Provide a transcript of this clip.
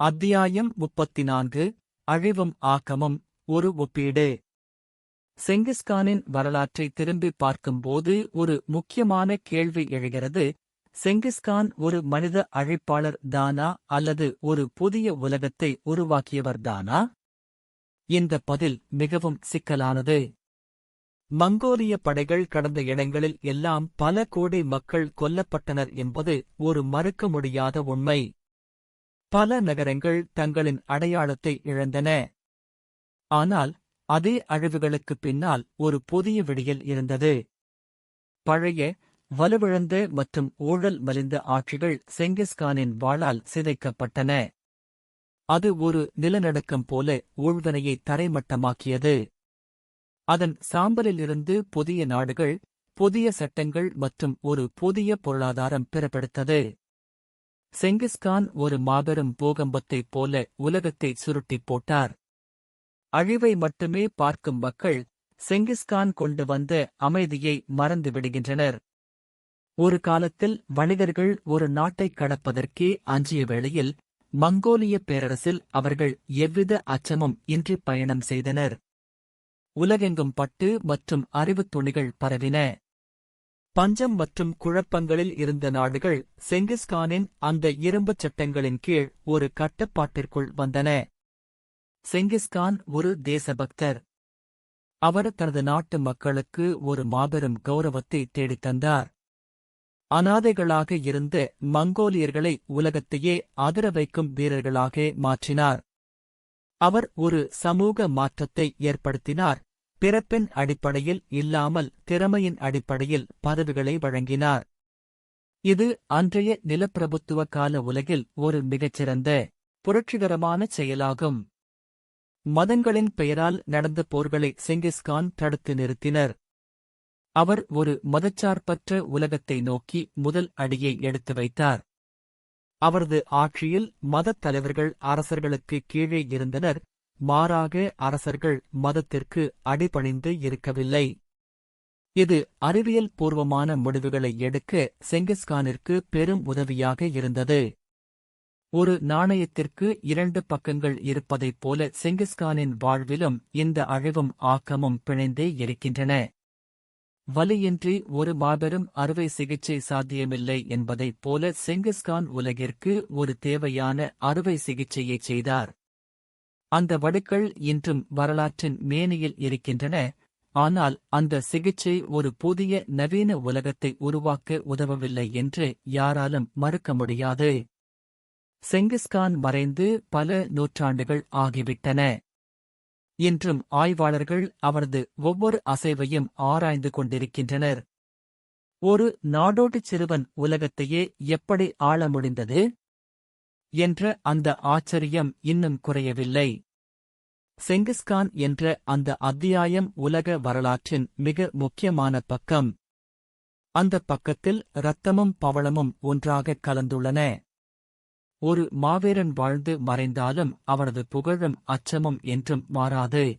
அத்தியாயம் முப்பத்தி நான்கு அழிவும் ஆக்கமும் ஒரு ஒப்பீடு. செங்கிஸ்கானின் வரலாற்றை திரும்பி பார்க்கும்போது ஒரு முக்கியமான கேள்வி எழுகிறது செங்கிஸ்கான் ஒரு மனித அழைப்பாளர் தானா அல்லது ஒரு புதிய உலகத்தை உருவாக்கியவர் தானா? இந்த பதில் மிகவும் சிக்கலானது. மங்கோலிய படைகள் கடந்த இடங்களில் எல்லாம் பல கோடி மக்கள் கொல்லப்பட்டனர் என்பது ஒரு மறுக்க முடியாத உண்மை. பல நகரங்கள் தங்களின் அடையாளத்தை இழந்தன. ஆனால் அதே அழிவுகளுக்கு பின்னால் ஒரு புதிய விடியல் இருந்தது. பழைய வலுவிழந்த மற்றும் ஊழல் மலிந்த ஆட்சிகள் செங்கிஸ்கானின் வாளால் சிதைக்கப்பட்டன. அது ஒரு நிலநடுக்கம் போல ஊழ்தனையை தரைமட்டமாக்கியது. அதன் சாம்பலிலிருந்து புதிய நாடுகள் புதிய சட்டங்கள் மற்றும் ஒரு புதிய பொருளாதாரம் பிறப்பெடுத்தது செங்கிஸ்கான் ஒரு மாபெரும் பூகம்பத்தைப் போல உலகத்தை சுருட்டிப் போட்டார். அழிவை மட்டுமே பார்க்கும் மக்கள் செங்கிஸ்கான் கொண்டு வந்த அமைதியை மறந்து விடுகின்றனர். ஒரு காலத்தில் வணிகர்கள் ஒரு நாட்டைக் கடப்பதற்கே அஞ்சிய வேளையில் மங்கோலிய பேரரசில் அவர்கள் எவ்வித அச்சமும் இன்றி பயணம் செய்தனர். உலகெங்கும் பட்டு மற்றும் அறிவுத் துணிகள் பரவின. பஞ்சம் மற்றும் குழப்பங்களில் இருந்த நாடுகள் செங்கிஸ்கானின் அந்த இரும்புச் சட்டங்களின் கீழ் ஒரு கட்டுப்பாட்டிற்குள் வந்தன. செங்கிஸ்கான் ஒரு தேசபக்தர். அவர் தனது நாட்டு மக்களுக்கு ஒரு மாபெரும் கௌரவத்தை தேடித் தந்தார். அனாதைகளாக இருந்த மங்கோலியர்களை உலகத்தையே அதிர வைக்கும் வீரர்களாக மாற்றினார். அவர் ஒரு சமூக மாற்றத்தை ஏற்படுத்தினார். பிறப்பின் அடிப்படையில் இல்லாமல் திறமையின் அடிப்படையில் பதவிகளை வழங்கினார். இது அன்றைய நிலப்பிரபுத்துவ கால உலகில் ஒரு மிகச்சிறந்த புரட்சிகரமான செயலாகும். மதங்களின் பெயரால் நடந்த போர்களை செங்கிஸ்கான் தடுத்து நிறுத்தினர். அவர் ஒரு மதச்சார்பற்ற உலகத்தை நோக்கி முதல் அடியை எடுத்து வைத்தார். அவரது ஆட்சியில் மதத் தலைவர்கள் அரசர்களுக்கு கீழே இருந்தனர். மாறாக அரசர்கள் மதத்திற்கு அடிபணிந்து இருக்கவில்லை. இது அறிவியல் பூர்வமான முடிவுகளை எடுக்க செங்கிஸ்கானிற்கு பெரும் உதவியாக இருந்தது. ஒரு நாணயத்திற்கு இரண்டு பக்கங்கள் இருப்பதைப் போல செங்கிஸ்கானின் வாழ்விலும் இந்த அழிவும் ஆக்கமும் பிணைந்தே இருக்கின்றன. வலியின்றி ஒரு மாபெரும் அறுவை சிகிச்சை சாத்தியமில்லை என்பதைப் போல செங்கிஸ்கான் உலகிற்கு ஒரு தேவையான அறுவை சிகிச்சையைச் செய்தார். அந்த வடுக்கள் இன்றும் வரலாற்றின் மேனியில் இருக்கின்றன. ஆனால் அந்த சிகிச்சை ஒரு புதிய நவீன உலகத்தை உருவாக்க உதவவில்லை என்று யாராலும் மறுக்க முடியாது. செங்கிஸ்கான் மறைந்து பல நூற்றாண்டுகள் ஆகிவிட்டன. இன்றும் ஆய்வாளர்கள் அவரது ஒவ்வொரு அசைவையும் ஆராய்ந்து கொண்டிருக்கின்றனர். ஒரு நாடோடிச் சிறுவன் உலகத்தையே எப்படி ஆள முடிந்தது? என்ற அந்த ஆச்சரியம் இன்னும் குறையவில்லை. செங்கிஸ்கான் என்ற அந்த அத்தியாயம் உலக வரலாற்றின் மிக முக்கியமான பக்கம். அந்த பக்கத்தில் இரத்தமும் பவளமும் ஒன்றாகக் கலந்துள்ளன. ஒரு மாவீரன் வாழ்ந்து மறைந்தாலும் அவரது புகழும் அச்சமும் என்றும் மாறாது.